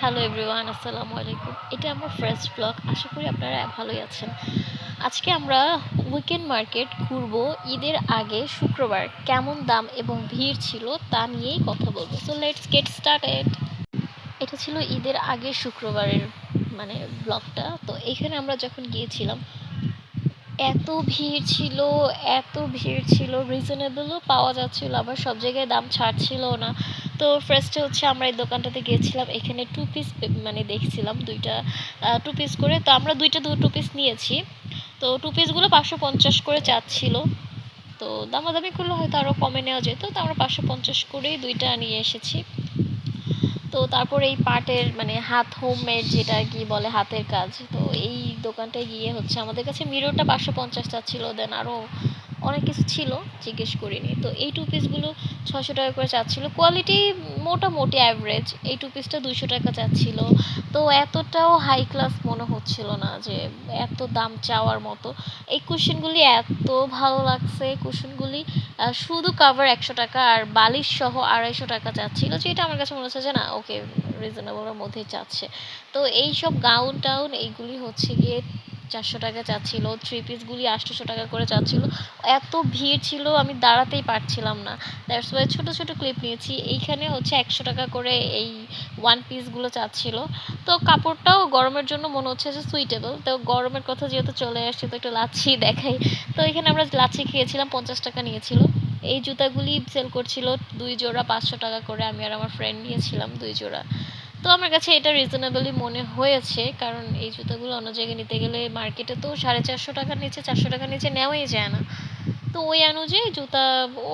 Hello everyone আসসালামু আলাইকুম এটা আমার ফার্স্ট ব্লগ আশা করি আপনারা ভালোই আছেন। আজকে আমরা উইকেন্ড মার্কেট ঘুরব ঈদের আগে শুক্রবার, কেমন দাম এবং ভিড় ছিল তা নিয়েই কথা বলব। সো লেটস গেট স্টার্টেড এটা ছিল ঈদের আগে শুক্রবারের মানে ব্লগটা তো এখানে আমরা যখন গিয়েছিলাম এত ভিড় ছিল, এত ভিড় ছিল রিজনেবলও পাওয়া যাচ্ছিল, আবার সব জায়গায় দাম ছাড়ছিল না। তো ফার্স্টে হচ্ছে আমরা এই দোকানটাতে গিয়েছিলাম, এখানে টু পিস মানে দেখছিলাম দুইটা টু পিস করে। তো আমরা দুইটা দু টু পিস নিয়েছি। তো টু পিসগুলো পাঁচশো পঞ্চাশ করে চাচ্ছিল। তো দামাদামি করলে হয়তো আরও কমে নেওয়া যেত, তো আমরা পাঁচশো পঞ্চাশ করেই দুইটা নিয়ে এসেছি। তো তারপর এই পাটের মানে হাত হোমমেড যেটা কি বলে হাতের কাজ, তো এই দোকানটায় গিয়ে হচ্ছে আমাদের কাছে মিররটা পাঁচশো পঞ্চাশটা ছিল দেন আরও অনেক কিছু ছিল, জিজ্ঞেস করিনি। তো এই টু পিসগুলো ছশো টাকা করে চাচ্ছিল। কোয়ালিটি মোটামুটি অ্যাভারেজ এই টু পিসটা দুশো টাকা চাচ্ছিল। তো এতটাও হাই ক্লাস মনে হচ্ছিল না যে এত দাম চাওয়ার মতো। এই কুশনগুলি এত ভালো লাগছে কুশনগুলি শুধু কাভার একশো টাকা আর বালিশ সহ আড়াইশো টাকা চাচ্ছিল, যেটা আমার কাছে মনে হচ্ছে যে না ওকে রিজনেবলের মধ্যেই চাচ্ছে তো এই সব গাউন টাউন এইগুলি হচ্ছে গিয়ে চারশো টাকা চাচ্ছিল থ্রি পিসগুলি আটশোশো টাকা করে চাচ্ছিল। এত ভিড় ছিল, আমি দাঁড়াতেই পারছিলাম না। দ্যাটস ওয়াই ছোটো ছোটো ক্লিপ নিয়েছি। এইখানে হচ্ছে একশো টাকা করে এই ওয়ান পিসগুলো চাচ্ছিল। তো কাপড়টাও গরমের জন্য মনে হচ্ছে যে সুইটেবল তো গরমের কথা যেহেতু চলে আসছে, তো একটু লাচ্ছি দেখাই। তো এখানে আমরা লাচ্ছি খেয়েছিলাম, পঞ্চাশ টাকা নিয়েছিল। এই জুতাগুলি সেল করছিল দুই জোড়া পাঁচশো টাকা করে। আমি আর আমার ফ্রেন্ড নিয়েছিলাম দুই জোড়া। তো আমার কাছে এটা রিজনেবলই মনে হয়েছে, কারণ এই জুতোগুলো অন্য জায়গায় নিতে গেলে মার্কেটে তো সাড়ে চারশো টাকার নিচে, চারশো টাকার নিচে নেওয়াই যায় না। তো ওই অনুযায়ী জুতা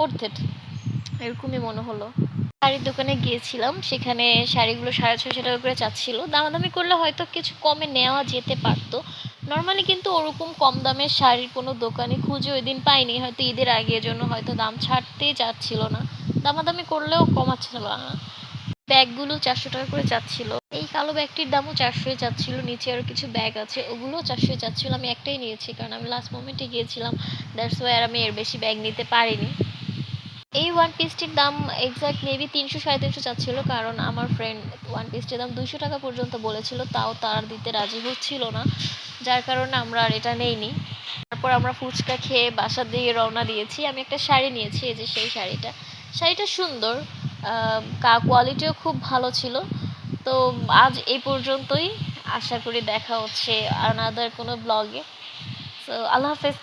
অর্থেট এরকমই মনে হলো। শাড়ির দোকানে গিয়েছিলাম, সেখানে শাড়িগুলো সাড়ে ছশো টাকা করে চাচ্ছিল। দামাদামি করলে হয়তো কিছু কমে নেওয়া যেতে পারতো। নর্মালি কিন্তু ওরকম কম দামের শাড়ির কোনো দোকানে খুঁজে ওই দিন পাইনি। হয়তো ঈদের আগে জন্য হয়তো দাম ছাড়তেই চাচ্ছিল না। দামাদামি করলেও কমাচ্ছিল না। ব্যাগগুলো চারশো টাকা করে চাচ্ছিল এই কালো ব্যাগটির দামও চারশোই চাচ্ছিল নিচে আরও কিছু ব্যাগ আছে, ওগুলোও চারশোই চাচ্ছিল আমি একটাই নিয়েছি, কারণ আমি লাস্ট মোমেন্টে গিয়েছিলাম দ্যাটস ওয়াই আর আমি এর বেশি ব্যাগ নিতে পারিনি। এই ওয়ান পিসটির দাম এক্স্যাক্ট মেবি তিনশো সাড়ে তিনশো চাচ্ছিল কারণ আমার ফ্রেন্ড ওয়ান পিসটির দাম দুশো টাকা পর্যন্ত বলেছিল, তাও তার দিতে রাজি হচ্ছিল না, যার কারণে আমরা আর এটা নেইনি। তারপর আমরা ফুচকা খেয়ে বাসার দিকে রওনা দিয়েছি, আমি একটা শাড়ি নিয়েছি, এই যে সেই শাড়িটা। শাড়িটা সুন্দর কোয়ালিটিও খুব ভালো ছিল। তো আজ এই পর্যন্তই। আশা করি দেখা হচ্ছে আনাদার কোনো ব্লগে সো আল্লাহ হাফেজ